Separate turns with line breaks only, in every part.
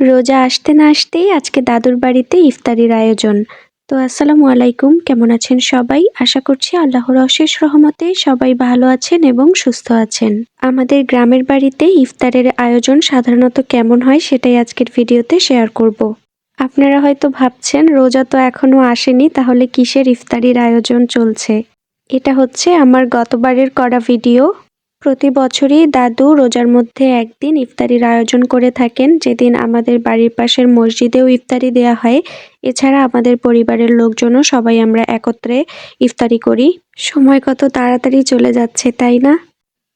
রোজা আসতে না আসতেই আজকে দাদুর বাড়িতে ইফতারির আয়োজন। তো আসসালামু আলাইকুম, কেমন আছেন সবাই? আশা করছি আল্লাহর অশেষ রহমতে সবাই ভালো আছেন এবং সুস্থ আছেন। আমাদের গ্রামের বাড়িতে ইফতারের আয়োজন সাধারণত কেমন হয় সেটাই আজকের ভিডিওতে শেয়ার করব। আপনারা হয়তো ভাবছেন, রোজা তো এখনও আসেনি, তাহলে কিসের ইফতারির আয়োজন চলছে? এটা হচ্ছে আমার গতবারের করা ভিডিও। প্রতি বছরই দাদু রোজার মধ্যে একদিন ইফতারির আয়োজন করে থাকেন। যেদিন আমাদের বাড়ির পাশের মসজিদেও ইফতারি দেয়া হয়। এছাড়া আমাদের পরিবারের লোকজনও সবাই আমরা একত্রে ইফতারি করি। সময় কত তাড়াতাড়ি চলে যাচ্ছে, তাই না?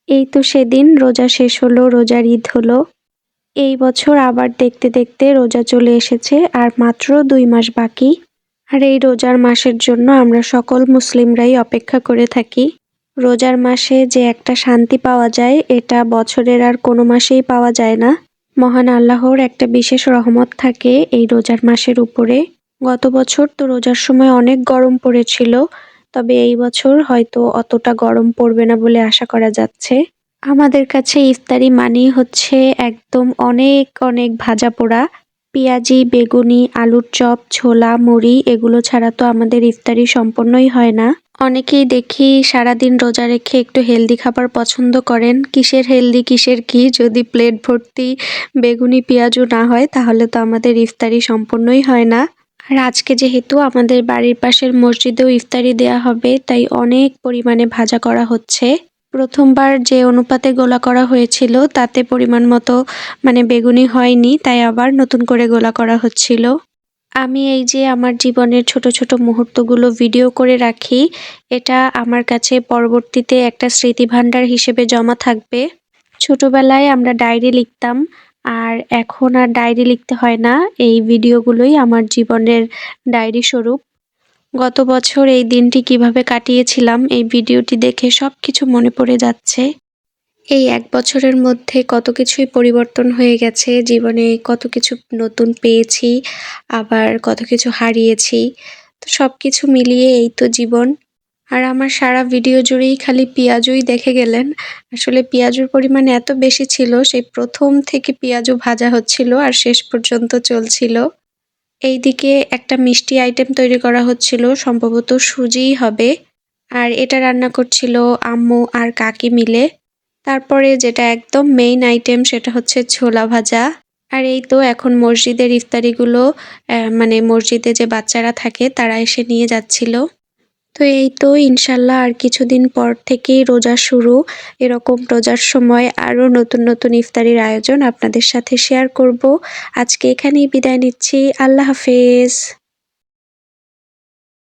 এই তো সেদিন রোজা শেষ হলো, রোজার ঈদ হলো। এই বছর আবার দেখতে দেখতে রোজা চলে এসেছে, আর মাত্র দুই মাস বাকি। আর এই রোজার মাসের জন্য আমরা সকল মুসলিমরাই অপেক্ষা করে থাকি। রোজার মাসে যে একটা শান্তি পাওয়া যায়, এটা বছরের আর কোনো মাসেই পাওয়া যায় না। মহান আল্লাহর একটা বিশেষ রহমত থাকে এই রোজার মাসের উপরে। গত বছর তো রোজার সময় অনেক গরম পড়েছিল, তবে এই বছর হয়তো অতটা গরম পড়বে না বলে আশা করা যাচ্ছে। আমাদের কাছে ইফতারি মানেই হচ্ছে একদম অনেক অনেক ভাজা পোড়া। পেঁয়াজি, বেগুনি, আলুর চপ, ছোলা, মুড়ি, এগুলো ছাড়া তো আমাদের ইফতারি সম্পন্নই হয় না। অনেকেই দেখি সারাদিন রোজা রেখে একটু হেলদি খাবার পছন্দ করেন। কিসের হেলদি, কিসের কি? যদি প্লেট ভর্তি বেগুনি, পেঁয়াজও না হয়, তাহলে তো আমাদের ইফতারি সম্পূর্ণই হয় না। আর আজকে যেহেতু আমাদের বাড়ির পাশের মসজিদেও ইফতারি দেয়া হবে, তাই অনেক পরিমাণে ভাজা করা হচ্ছে। প্রথমবার যে অনুপাতে গোলা করা হয়েছিল, তাতে পরিমাণ মতো মানে বেগুনি হয়নি, তাই আবার নতুন করে গোলা করা হচ্ছিল। আমি এই যে আমার জীবনের ছোট ছোট মুহূর্তগুলো ভিডিও করে রাখি, এটা আমার কাছে পরবর্তীতে একটা স্মৃতিভাণ্ডার হিসেবে জমা থাকবে। ছোটবেলায় আমরা ডায়েরি লিখতাম, আর এখন আর ডায়েরি লিখতে হয় না, এই ভিডিওগুলোই আমার জীবনের ডায়েরি স্বরূপ। গত বছর এই দিনটি কীভাবে কাটিয়েছিলাম, এই ভিডিওটি দেখে সব কিছু মনে পড়ে যাচ্ছে। এই এক বছরের মধ্যে কত কিছুই পরিবর্তন হয়ে গেছে, জীবনে কত কিছু নতুন পেয়েছি, আবার কত কিছু হারিয়েছি। তো সব কিছু মিলিয়ে এই তো জীবন। আর আমার সারা ভিডিও জুড়েই খালি পেঁয়াজুই দেখে গেলেন। আসলে পেঁয়াজুর পরিমাণ এত বেশি ছিল, সেই প্রথম থেকে পেঁয়াজু ভাজা হচ্ছিল আর শেষ পর্যন্ত চলছিল। এইদিকে একটা মিষ্টি আইটেম তৈরি করা হচ্ছিল, সম্ভবত সুজিই হবে। আর এটা রান্না করছিল আম্মু আর কাকি মিলে। তারপরে যেটা একদম মেইন আইটেম সেটা হচ্ছে ছোলা ভাজা। আর এই তো এখন মসজিদের ইফতারিগুলো মানে মসজিদে যে বাচ্চারা থাকে তারা এসে নিয়ে যাচ্ছিল। তো এই তো ইনশাল্লাহ আর কিছুদিন পর থেকেই রোজা শুরু। এরকম রোজার সময় আরও নতুন নতুন ইফতারির আয়োজন আপনাদের সাথে শেয়ার করব। আজকে এখানেই বিদায় নিচ্ছি। আল্লাহ হাফেজ।